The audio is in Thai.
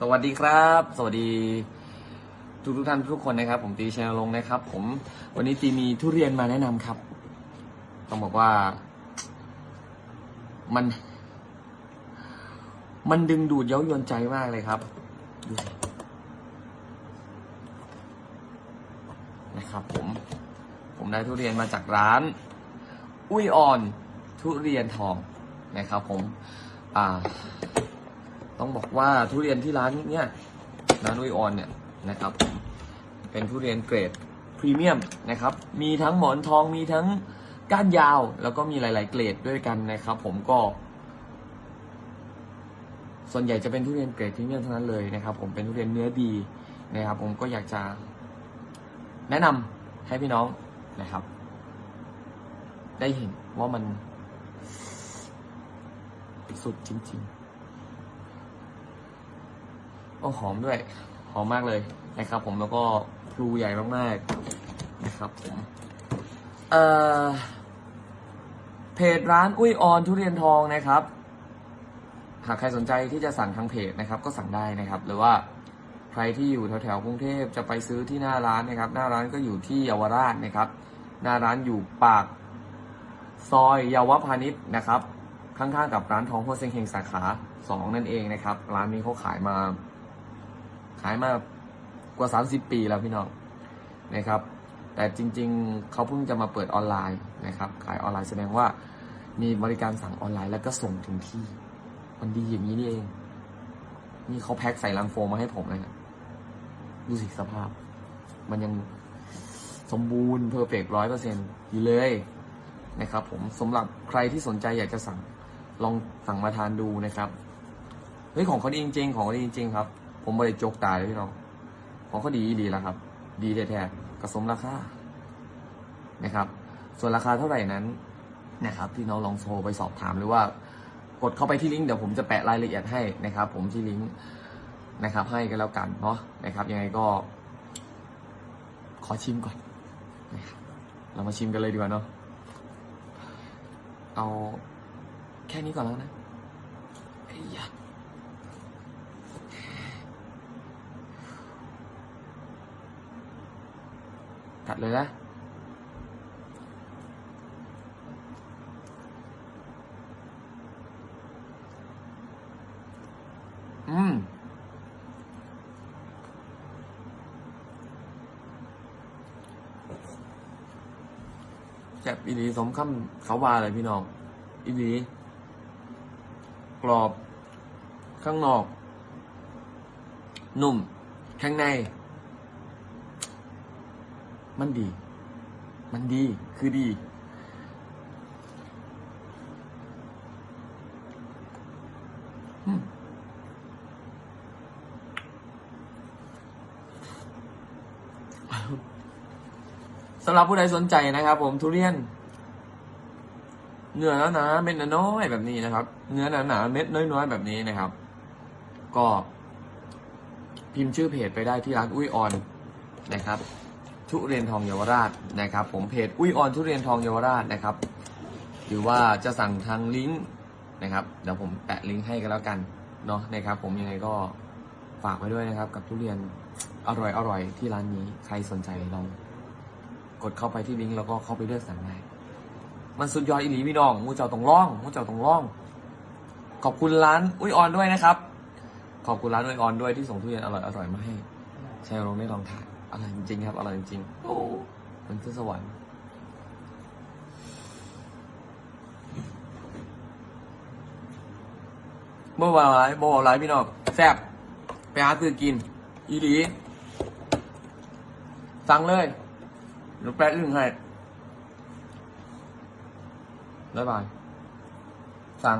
สวัสดีครับ สวัสดีทุกทุกท่านทุกคนนะครับ ผมตีชยลงนะครับ ผมวันนี้ตีมีทุเรียนมาแนะนำครับ ต้องบอกว่า มัน มันดึงดูดเย้ายวนใจมากเลยครับดูนะครับผม ผมได้ทุเรียนมาจากร้าน อุ้ยอ่อนทุเรียนทองนะครับ ผม อ่า ต้องบอกว่าทุเรียนที่ร้านเนี้ยร้านอุ้ยออนเนี่ยนะครับ เป็นทุเรียนเกรดพรีเมียมนะครับ มีทั้งหมอนทองมีทั้งก้านยาว แล้วก็มีหลาย ๆ เกรดด้วยกันนะครับ ผมก็ ส่วนใหญ่จะเป็นทุเรียนเกรดพรีเมียมเท่านั้นเลยนะครับ ผมเป็นทุเรียนเนื้อดีนะครับ ผมก็อยากจะ แนะนำให้พี่น้องนะครับ ได้เห็นว่ามันสุดจริง ๆ โอ้หอมด้วย หอมมากเลยนะครับ ผมแล้วก็พลูใหญ่มากๆนะครับผมเอ่อเพจร้านอุ้ยออนทุเรียนทองนะครับ หากใครสนใจที่จะสั่งทางเพจนะครับ ก็สั่งได้นะครับ หรือว่าใครที่อยู่แถวๆกรุงเทพจะไปซื้อที่หน้าร้านนะครับ หน้าร้านก็อยู่ที่เยาวราชนะครับ หน้าร้านอยู่ปากซอยเยาวพาณิชย์นะครับ ข้างๆกับร้านทองโฮเซงเฮงสาขาสองนั่นเองนะครับ ร้านนี้เขาขายมา ขายมากว่า 30 ปีแล้วพี่น้องนะครับ แต่จริงๆ เขาเพิ่งจะมาเปิดออนไลน์นะครับ ขายออนไลน์แสดงว่ามีบริการสั่งออนไลน์แล้วก็ส่งถึงที่ มันดีอย่างนี้นี่เอง นี่เขาแพ็คใส่ลังโฟมมาให้ผมเลยนะดูสิสภาพ มันยังสมบูรณ์เพอร์เฟกร้อยเปอร์เซ็นต์อยู่เลยนะครับผมสำหรับใครที่สนใจอยากจะสั่งลองสั่งมาทานดูนะครับเฮ้ยของเขาดีจริงๆของเขาดีจริงๆครับ ผมไม่ได้จกตายเลยพี่น้องของเขาดีดีแล้วครับ ดีแท้ๆกระสมราคานะครับ ส่วนราคาเท่าไหร่นั้นนะครับพี่น้องลองโทรไปสอบถามหรือว่ากดเข้าไปที่ลิงก์เดี๋ยวผมจะแปะรายละเอียดให้นะครับ ผมที่ลิงก์นะครับ ให้กันแล้วกันเนาะนะครับ ยังไงก็ ขอชิมก่อนนะครับเรามาชิมกันเลยดีกว่าเนาะเอาแค่นี้ก่อนแล้วนะไอ้ยะ กัดเลยนะอืมแซ่บอีหลีสมคำเขาวาเลยพี่น้อง อีหลีกรอบ ข้างนอก นุ่ม ข้างใน มันดี มันดี คือดี สำหรับผู้ใดสนใจนะครับ ผมทุเรียน เนื้อหนาๆเม็ดน้อยแบบนี้นะครับ เนื้อหนาๆเม็ดน้อยๆแบบนี้นะครับ ก็พิมพ์ชื่อเพจไปได้ที่ร้านอุ้ยออนนะครับ ทุเรียนทองเยาวราชนะครับ ผมเพจอุ้ยออนทุเรียนทองเยาวราชนะครับ หรือว่าจะสั่งทางลิงก์นะครับเดี๋ยวผมแปะลิงก์ให้กันแล้วกันเนาะนะครับ ผมยังไงก็ฝากไว้ด้วยนะครับ กับทุเรียนอร่อยๆที่ร้านนี้ใครสนใจลองกดเข้าไปที่ลิงก์แล้วก็เข้าไปเลือกสั่งได้มันสุดยอดอีหลีพี่น้องมูเจ้าต้องร้องมูเจ้าต้องร้อง ขอบคุณร้านอุ้ยออนด้วยนะครับ ขอบคุณร้านอุ้ยออนด้วยที่ส่งทุเรียนอร่อยอร่อยมาให้ใช่ลองได้ลองทาน อร่อยจริงๆครับอร่อยจริงๆโอ้มันคือสวรรค์เมื่อวานไรเมื่อวาไรพี่น้องแซ่บไปหาซื้อกิน อีหลีสั่งเลยเดี๋ยวแปะอึ้งให้บ๊ายบายสั่ง